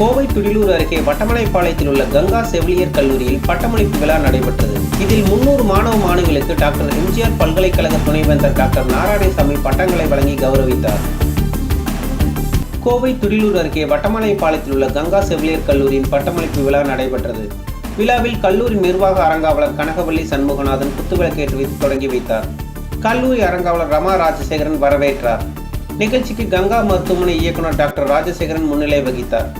கோவை துடிலூர் அருகே வட்டமலைப்பாளையத்தில் உள்ள கங்கா செவிலியர் கல்லூரியில் பட்டமளிப்பு விழா நடைபெற்றது. இதில் முன்னூறு மாணவ மாணவிகளுக்கு டாக்டர் எம்ஜிஆர் பல்கலைக்கழக துணைவேந்தர் டாக்டர் நாராயணசாமி பட்டங்களை வழங்கி கௌரவித்தார். கோவை துடிலூர் அருகே வட்டமலைப்பாளையத்தில் உள்ள கங்கா செவிலியர் கல்லூரியின் பட்டமளிப்பு விழா நடைபெற்றது. விழாவில் கல்லூரி நிர்வாக அரங்காவலர் கனகவல்லி சண்முகநாதன் குத்துவிளக்கேற்றி வைத்து தொடங்கி வைத்தார். கல்லூரி அரங்காவலர் ரமா ராஜசேகரன் வரவேற்றார். நிகழ்ச்சிக்கு கங்கா மருத்துவமனை இயக்குனர் டாக்டர் ராஜசேகரன் முன்னிலை வகித்தார்.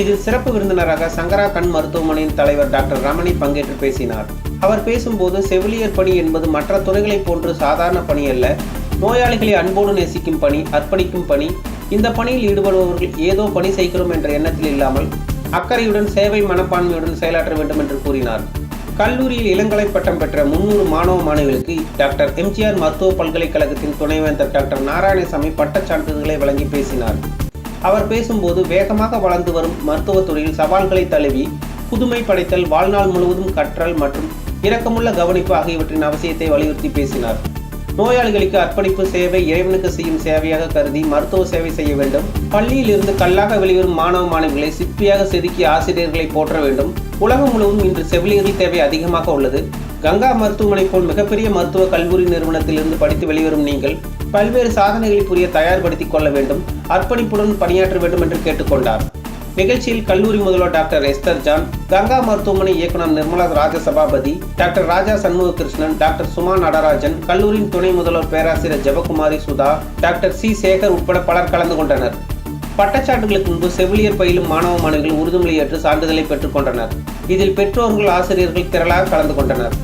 இதில் சிறப்பு விருந்தினராக சங்கரா கண் மருத்துவமனையின் தலைவர் டாக்டர் ரமணி பங்கேற்று பேசினார். அவர் பேசும்போது செவிலியர் பணி என்பது மற்ற துறைகளைப் போன்று சாதாரண பணி அல்ல. நோயாளிகளை அன்போடு நேசிக்கும் பணி அர்ப்பணிக்கும் பணி. இந்த பணியில் ஈடுபடுபவர்கள் ஏதோ பணி செய்கிறோம் என்ற எண்ணத்தில் இல்லாமல் அக்கறையுடன் சேவை மனப்பான்மையுடன் செயலாற்ற வேண்டும் என்று கூறினார். கல்லூரியில் இளங்கலை பட்டம் பெற்ற முன்னூறு மாணவ மாணவிகளுக்கு டாக்டர் எம்ஜிஆர் மருத்துவ பல்கலைக்கழகத்தின் துணைவேந்தர் டாக்டர் நாராயணசாமி பட்டச் சான்றிதழ்களை வழங்கி பேசினார். அவர் பேசும்போது வேகமாக வளர்ந்து வரும் மருத்துவத்துறையில் சவால்களை தழுவி புதுமை படைத்தல் வாழ்நாள் முழுவதும் கற்றல் மற்றும் இரக்கமுள்ள கவனிப்பு ஆகியவற்றின் அவசியத்தை வலியுறுத்தி பேசினார். நோயாளிகளுக்கு அர்ப்பணிப்பு சேவை இறைவனுக்கு செய்யும் சேவையாக கருதி மருத்துவ சேவை செய்ய வேண்டும். பள்ளியில் இருந்து கல்லாக வெளிவரும் மாணவ மாணவிகளை சிற்பியாக செதுக்கி ஆசிரியர்களை போற்ற வேண்டும். உலகம் முழுவதும் இன்று செவிலியர்கள் தேவை அதிகமாக உள்ளது. கங்கா மருத்துவமனை போல் மிகப்பெரிய மருத்துவ கல்லூரி நிறுவனத்திலிருந்து படித்து வெளிவரும் நீங்கள் பல்வேறு சாதனைகளை புரிய தயார்படுத்திக் கொள்ள வேண்டும் அர்ப்பணிப்புடன் பணியாற்ற வேண்டும் என்று கேட்டுக்கொண்டார். நிகழ்ச்சியில் கல்லூரி முதல்வர் டாக்டர் எஸ்தர் ஜான் கங்கா மருத்துவமனை இயக்குனர் நிர்மலா ராஜசபாபதி டாக்டர் ராஜா சண்முககிருஷ்ணன் டாக்டர் சுமா நடராஜன் கல்லூரியின் துணை முதல்வர் பேராசிரியர் ஜெபகுமாரி சுதா டாக்டர் சி சேகர் உட்பட பலர் கலந்து கொண்டனர். பட்டச்சாட்டுகளுக்கு முன்பு செவிலியர் பயிலும் மாணவ மாணவிகள் உறுதிமொழியேற்று சான்றிதழை பெற்றுக் கொண்டனர். இதில் பெற்றோர்கள் ஆசிரியர்கள் திரளாக கலந்து கொண்டனர்.